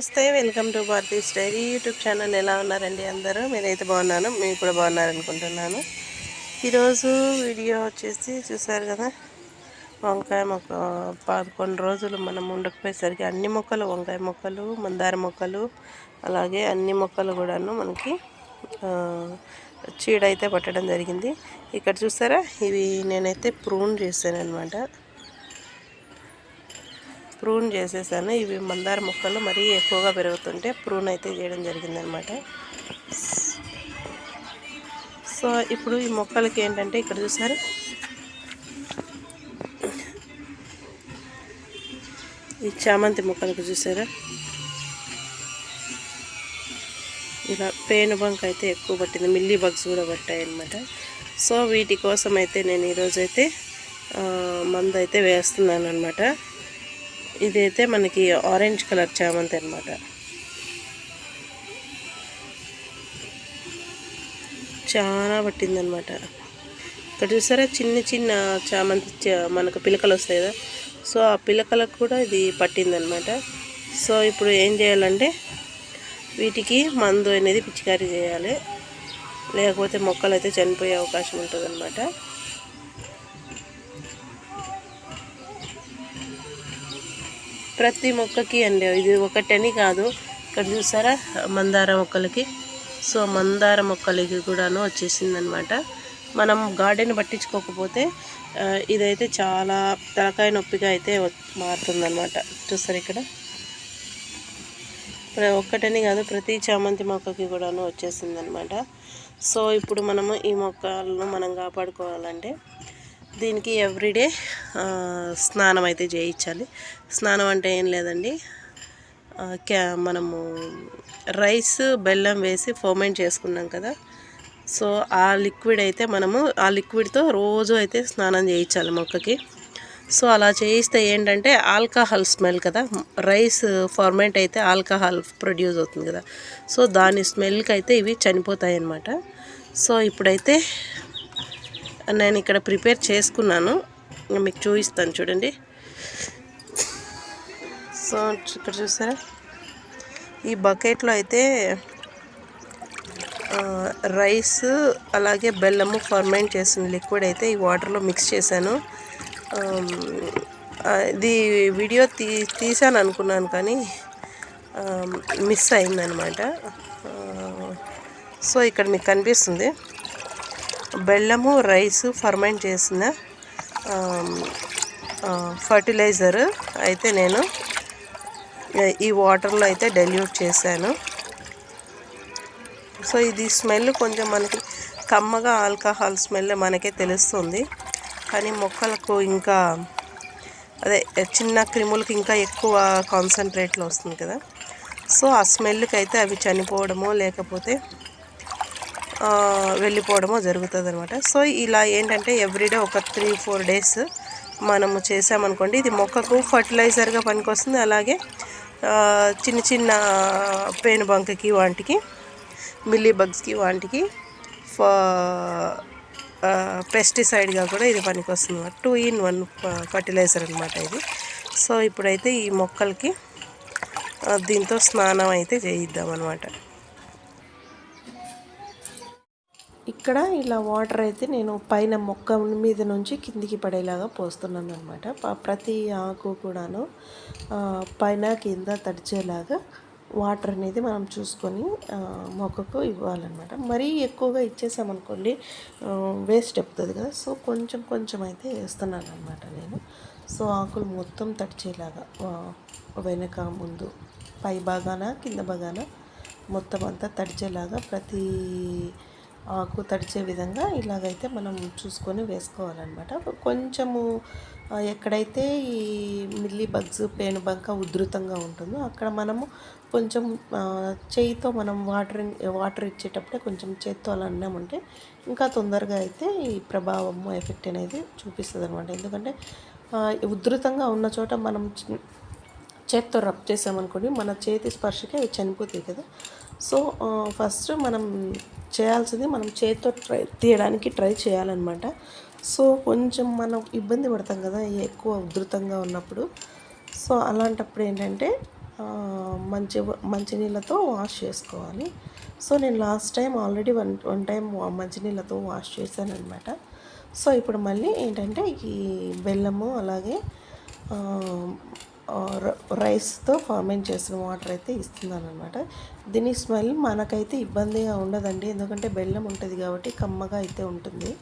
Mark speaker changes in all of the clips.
Speaker 1: నమస్తే welcome to Bharati's diary YouTube channel. ఎలా ఉన్నారండి అందరూ? నేనైతే బాగున్నాను మీరు కూడా బాగున్నారనుకుంటున్నాను. ఈరోజు వీడియో వచ్చేసి చూసారు కదా వంకాయ మొక్క. పదకొండు రోజులు మనం ఉండకపోయేసరికి అన్ని మొక్కలు వంకాయ మొక్కలు మందార మొక్కలు అలాగే అన్ని మొక్కలు కూడాను మనకి చీడ అయితే పట్టడం జరిగింది. ఇక్కడ చూసారా? ఇవి నేనైతే ప్రూన్ చేశాను అనమాట ప్రూన్ చేసేసాను. ఇవి మందార మొక్కలు మరీ ఎక్కువగా పెరుగుతుంటే ప్రూన్ అయితే చేయడం జరిగిందనమాట. సో ఇప్పుడు ఈ మొక్కలకి ఏంటంటే ఇక్కడ చూసారు. ఈ చామంతి మొక్కలకు చూసారా? ఇలా పేను బంక్ అయితే ఎక్కువ పట్టింది. మిల్లీ బగ్స్ కూడా పట్టాయి అనమాట సో వీటి కోసం అయితే నేను ఈరోజైతే మందు అయితే వేస్తున్నాను అనమాట ఇదైతే మనకి ఆరెంజ్ కలర్ చామంతి అనమాట చాలా పట్టిందనమాట ఇక్కడ చూసారా? చిన్న చిన్న చామంతి మనకు పిలకలు వస్తాయి కదా? సో ఆ పిలకలకు కూడా ఇది పట్టిందనమాట సో ఇప్పుడు ఏం చేయాలంటే వీటికి మందు అనేది పిచికారీ చేయాలి. లేకపోతే మొక్కలు అయితే చనిపోయే అవకాశం ఉంటుంది ప్రతి మొక్కకి అండి ఇది ఒకటని కాదు. ఇక్కడ చూసారా మందార మొక్కలకి. సో మందార మొక్కలకి కూడాను వచ్చేసిందనమాట. మనం గార్డెన్ పట్టించుకోకపోతే ఇదైతే చాలా తలకాయ నొప్పిగా అయితే మారుతుందనమాట. చూసారు ఇక్కడ? ఒక్కటని కాదు ప్రతి చామంతి మొక్కకి కూడాను వచ్చేసిందనమాట. సో ఇప్పుడు మనము ఈ మొక్కలను మనం కాపాడుకోవాలంటే దీనికి ఎవ్రీడే స్నానం అయితే చేయించాలి స్నానం అంటే ఏం లేదండి. క్యా మనము రైస్ బెల్లం వేసి ఫర్మెంట్ చేసుకున్నాం కదా. సో ఆ లిక్విడ్ అయితే మనము ఆ లిక్విడ్తో రోజు అయితే స్నానం చేయించాలి మొక్కకి. సో అలా చేయిస్తే ఏంటంటే ఆల్కహాల్ స్మెల్ కదా. రైస్ ఫార్మెంట్ అయితే ఆల్కహాల్ ప్రొడ్యూస్ అవుతుంది కదా. సో దాని స్మెల్కి అయితే ఇవి చనిపోతాయి అన్నమాట సో ఇప్పుడైతే నేను ఇక్కడ ప్రిపేర్ చేసుకున్నాను. మీకు చూపిస్తాను చూడండి. సో ఇక్కడ చూసారా? ఈ బకెట్లో అయితే రైస్ అలాగే బెల్లము ఫర్మెంట్ చేసిన లిక్విడ్ అయితే ఈ వాటర్లో మిక్స్ చేశాను. ఇది వీడియో తీ తీసాను అనుకున్నాను కానీ మిస్ అయిందనమాట. సో ఇక్కడ మీకు కనిపిస్తుంది. బెల్లము రైస్ ఫర్మెంట్ చేసిన ఫర్టిలైజర్ అయితే నేను ఈ వాటర్లో అయితే డెల్యూట్ చేశాను. సో ఇది స్మెల్ కొంచెం మనకి కమ్మగా ఆల్కహాల్ స్మెల్ మనకే తెలుస్తుంది. కానీ మొక్కలకు ఇంకా అదే చిన్న క్రిములకి ఇంకా ఎక్కువ కాన్సన్ట్రేట్లో వస్తుంది కదా. సో ఆ స్మెల్కి అయితే అవి చనిపోవడమో లేకపోతే వెళ్ళిపోవడమో జరుగుతుంది అనమాట సో ఇలా ఏంటంటే ఎవ్రీడే ఒక త్రీ ఫోర్ డేస్ మనము చేసామనుకోండి ఇది మొక్కకు ఫర్టిలైజర్గా పనికొస్తుంది. అలాగే చిన్న చిన్న పేను బంకకి వాటికి మిల్లీ బగ్స్కి వాటికి పెస్టిసైడ్గా కూడా ఇది పనికొస్తుంది టూ ఇన్ వన్ ఫర్టిలైజర్ అనమాట ఇది. సో ఇప్పుడైతే ఈ మొక్కలకి దీంతో స్నానం అయితే చేయిద్దాం అనమాట ఇక్కడ ఇలా వాటర్ అయితే నేను పైన మొక్క మీద నుంచి కిందికి పడేలాగా పోస్తున్నాను అనమాట ప్రతి ఆకు కూడాను పైన కింద తడిచేలాగా వాటర్ అనేది మనం చూసుకొని మొక్కకు ఇవ్వాలన్నమాట. మరీ ఎక్కువగా ఇచ్చేసామనుకోండి వేస్ట్ అయిపోతుంది కదా. సో కొంచెం కొంచెం అయితే వేస్తున్నాను అనమాట నేను. సో ఆకులు మొత్తం తడిచేలాగా వెనక ముందు పై భాగాన కింద భాగాన మొత్తం అంతా తడిచేలాగా ప్రతి ఆకు తడిచే విధంగా ఇలాగైతే మనం చూసుకొని వేసుకోవాలన్నమాట. కొంచెము ఎక్కడైతే ఈ మిల్లీ బగ్స్ పేనుబంక ఉధృతంగా ఉంటుందో అక్కడ మనము కొంచెం చేయితో మనం వాటరింగ్ వాటర్ ఇచ్చేటప్పుడే కొంచెం చేత్తో అలా అన్నామంటే ఇంకా తొందరగా అయితే ఈ ప్రభావము ఎఫెక్ట్ అనేది చూపిస్తుంది అనమాట ఎందుకంటే ఉధృతంగా ఉన్న చోట మనం చేత్తో రబ్ చేసామనుకోండి మన చేతి స్పర్శకి అవి చనిపోతాయి కదా. సో ఫస్ట్ మనం చేయాల్సింది మనం చేతితో ట్రై తీయడానికి ట్రై చేయాలన్నమాట. సో కొంచెం మనం ఇబ్బంది పడతాం కదా ఎక్కువ ఉధృతంగా ఉన్నప్పుడు. సో అలాంటప్పుడు ఏంటంటే మంచి మంచినీళ్ళతో వాష్ చేసుకోవాలి. సో నేను last time already one one time మంచినీళ్ళతో wash చేశాను అనమాట సో ఇప్పుడు మళ్ళీ ఏంటంటే ఈ బెల్లము అలాగే రైస్తో ఫర్మెంట్ చేసిన వాటర్ అయితే ఇస్తున్నాను అనమాట దీని స్మెల్ మనకైతే ఇబ్బందిగా ఉండదండి. ఎందుకంటే బెల్లం ఉంటుంది కాబట్టి కమ్మగా అయితే ఉంటుంది.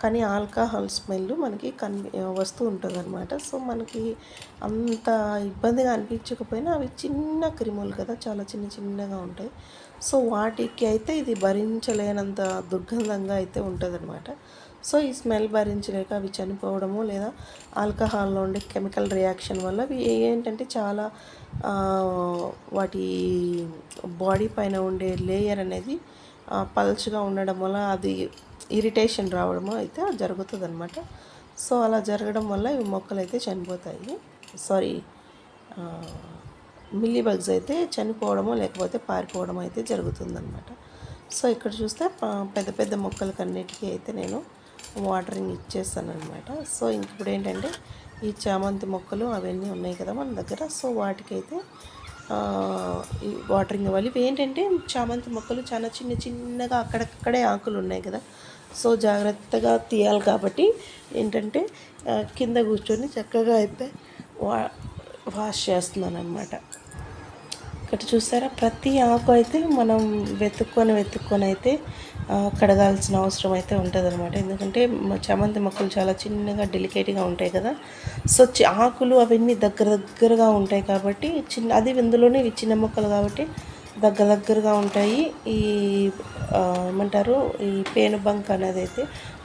Speaker 1: కానీ ఆల్కహాల్ స్మెల్ మనకి కన్ వస్తూ ఉంటుంది సో మనకి అంత ఇబ్బందిగా అనిపించకపోయినా అవి చిన్న క్రిములు కదా. చాలా చిన్న చిన్నగా ఉంటాయి. సో వాటికి అయితే ఇది భరించలేనంత దుర్గంధంగా అయితే ఉంటుంది సో ఈ స్మెల్ భరించలేక అవి చనిపోవడము లేదా ఆల్కహాల్లో ఉండే కెమికల్ రియాక్షన్ వల్ల అవి ఏంటంటే చాలా వాటి బాడీ పైన ఉండే లేయర్ అనేది పల్చగా ఉండడం వల్ల అది ఇరిటేషన్ రావడము అయితే జరుగుతుంది అనమాట సో అలా జరగడం వల్ల ఇవి మొక్కలు అయితే చనిపోతాయి. సారీ మిల్లీ బగ్స్ అయితే చనిపోవడమో లేకపోతే పారిపోవడం అయితే జరుగుతుందన్నమాట. సో ఇక్కడ చూస్తే పెద్ద పెద్ద మొక్కలకన్నిటికీ అయితే నేను వాటరింగ్ ఇచ్చేస్తాను అనమాట సో ఇంక ఇప్పుడు ఏంటంటే ఈ చామంతి మొక్కలు అవన్నీ ఉన్నాయి కదా మన దగ్గర. సో వాటికైతే ఈ వాటరింగ్ ఇవ్వాలి. ఇవి ఏంటంటే చామంతి మొక్కలు చాలా చిన్న చిన్నగా అక్కడక్కడే ఆకులు ఉన్నాయి కదా. సో జాగ్రత్తగా తీయాలి కాబట్టి ఏంటంటే కింద కూర్చొని చక్కగా అయితే వా వాష్ చేస్తున్నాను అనమాట ఇక్కడ చూసారా? ప్రతి ఆకు అయితే మనం వెతుక్కొని వెతుక్కొని అయితే కడగాల్సిన అవసరం అయితే ఉంటుంది అనమాట ఎందుకంటే చామంతి మొక్కలు చాలా చిన్నగా డెలికేట్గా ఉంటాయి కదా. సో ఆకులు అవన్నీ దగ్గర దగ్గరగా ఉంటాయి కాబట్టి చిన్న అది ఇందులోనే ఇవి చిన్న మొక్కలు కాబట్టి దగ్గర దగ్గరగా ఉంటాయి. ఈ ఏమంటారు? ఈ పేను బంక్ అనేది అయితే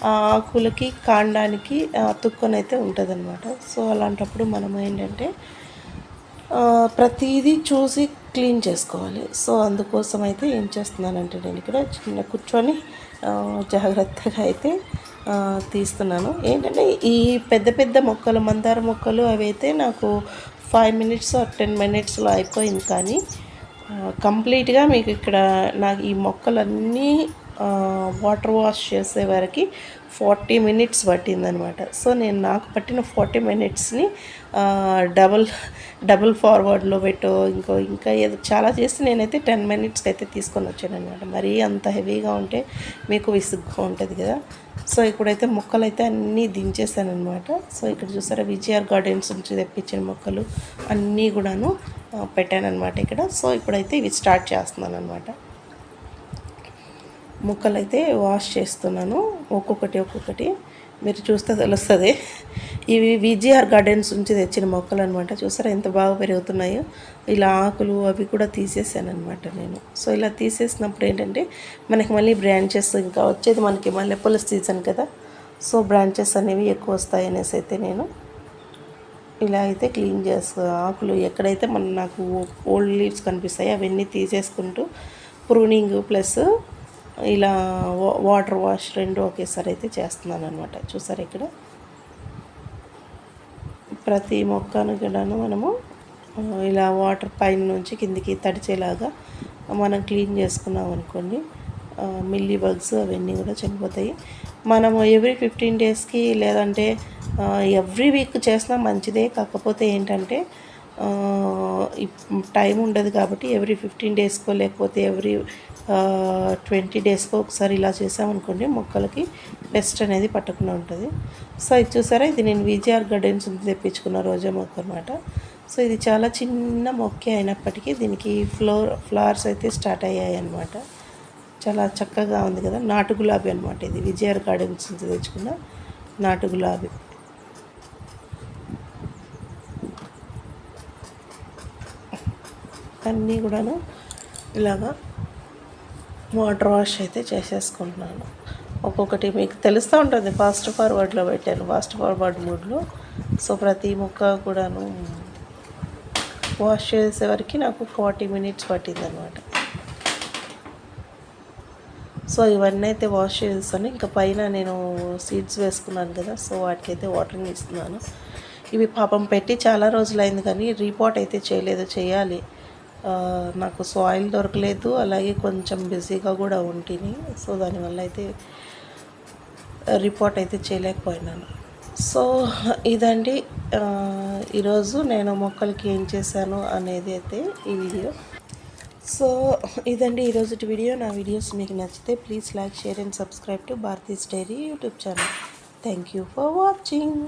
Speaker 1: ఆ ఆకులకి కాండానికి అతుక్కొని అయితే ఉంటుంది అనమాట సో అలాంటప్పుడు మనం ఏంటంటే ప్రతిదీ చూసి క్లీన్ చేసుకోవాలి. సో అందుకోసం అయితే ఏం చేస్తున్నానంటే నేను ఇక్కడ చిన్న కూర్చొని జాగ్రత్తగా అయితే తీస్తున్నాను. ఏంటంటే ఈ పెద్ద పెద్ద మొక్కలు మందార మొక్కలు అవి అయితే నాకు ఫైవ్ మినిట్స్ టెన్ మినిట్స్లో అయిపోయింది కానీ కంప్లీట్గా మీకు ఇక్కడ నాకు ఈ మొక్కలన్నీ వాటర్ వాష్ చేసే వరకు ఫార్టీ మినిట్స్ పట్టిందనమాట. సో నేను నాకు పట్టిన ఫార్టీ మినిట్స్ని డబుల్ డబుల్ ఫార్వర్డ్లో పెట్టో ఇంకో ఇంకా ఏదో చాలా చేసి నేనైతే టెన్ మినిట్స్కి అయితే తీసుకొని వచ్చాను అనమాట మరీ అంత హెవీగా ఉంటే మీకు విసుగ్గా ఉంటుంది కదా. సో ఇప్పుడైతే మొక్కలు అయితే అన్నీ దించేసాను అనమాట సో ఇక్కడ చూసారా విజయఆర్ గార్డెన్స్ నుంచి తెప్పించిన మొక్కలు అన్నీ కూడాను పెట్టాను అనమాట ఇక్కడ. సో ఇప్పుడైతే ఇవి స్టార్ట్ చేస్తున్నాను అనమాట ముక్కలు అయితే వాష్ చేస్తున్నాను. ఒక్కొక్కటి ఒక్కొక్కటి. మీరు చూస్తే తెలుస్తుంది. ఇవి విజిఆర్ గార్డెన్స్ నుంచి తెచ్చిన మొక్కలు అనమాట చూసారా ఎంత బాగా పెరుగుతున్నాయో. ఇలా ఆకులు అవి కూడా తీసేసాను అనమాట నేను. సో ఇలా తీసేసినప్పుడు ఏంటంటే మనకి మళ్ళీ బ్రాంచెస్ ఇంకా వచ్చేది మనకి మల్లెపూల సీజన్ కదా. సో బ్రాంచెస్ అనేవి ఎక్కువ వస్తాయి అనేసి అయితే నేను ఇలా అయితే క్లీన్ చేస్తా. ఆకులు ఎక్కడైతే మన నాకు ఓల్డ్ లీవ్స్ కనిపిస్తాయి అవన్నీ తీసేసుకుంటూ ప్రూనింగ్ ప్లస్ ఇలా వాటర్ వాష్ రెండు ఒకేసారి అయితే చేస్తున్నాను అనమాట చూసారు ఇక్కడ? ప్రతి మొక్కను కూడాను మనము ఇలా వాటర్ పైన నుంచి కిందికి తడిచేలాగా మనం క్లీన్ చేసుకున్నాం అనుకోండి మిల్లీ బగ్స్ అవన్నీ కూడా చనిపోతాయి. మనము ఎవ్రీ ఫిఫ్టీన్ డేస్కి లేదంటే ఎవ్రీ వీక్ చేసినా మంచిదే. కాకపోతే ఏంటంటే టైం ఉండదు కాబట్టి ఎవ్రీ ఫిఫ్టీన్ డేస్కో లేకపోతే ఎవ్రీ ట్వంటీ డేస్కో ఒకసారి ఇలా చేసామనుకోండి మొక్కలకి పెస్ట్ అనేది పట్టకుండా ఉంటుంది. సో ఇది చూసారా? ఇది నేను విజిఆర్ గార్డెన్స్ నుంచి తెప్పించుకున్న రోజా మొక్క అనమాట సో ఇది చాలా చిన్న మొక్క అయినప్పటికీ దీనికి ఫ్లోర్ ఫ్లవర్స్ అయితే స్టార్ట్ అయ్యాయి అన్నమాట. చాలా చక్కగా ఉంది కదా? నాటు గులాబీ అనమాట ఇది. విజయర్ గార్డెన్స్ నుంచి తెచ్చుకున్న నాటు గులాబీ. అన్నీ కూడాను ఇలాగా వాటర్ వాష్ అయితే చేసేసుకుంటున్నాను. ఒక్కొక్కటి మీకు తెలుస్తూ ఉంటుంది ఫాస్ట్ ఫార్వర్డ్లో పెట్టాను. ఫాస్ట్ ఫార్వర్డ్ మూడ్లో. సో ప్రతి ముక్క కూడాను వాష్ చేసేవరకు నాకు ఫార్టీ మినిట్స్ పట్టింది అనమాట సో ఇవన్నీ అయితే వాష్ చేస్తాను ఇంకా పైన నేను సీడ్స్ వేసుకున్నాను కదా సో వాటికైతే వాటరింగ్ ఇస్తున్నాను. ఇవి పాపం పెట్టి చాలా రోజులైంది కానీ రీపోర్ట్ అయితే చేయలేదు చేయాలి. నాకు సాయిల్ దొరకలేదు అలాగే కొంచెం బిజీగా కూడా ఉంటుంది సో దానివల్ల అయితే రిపోర్ట్ అయితే చేయలేకపోయినాను. సో ఇదండి. ఈరోజు నేను మొక్కలకి ఏం చేశాను అనేది అయితే ఈ వీడియో. సో ఇదండి ఈరోజు వీడియో. నా వీడియోస్ మీకు నచ్చితే please like share and subscribe to Bharati's diary YouTube channel. Thank you for watching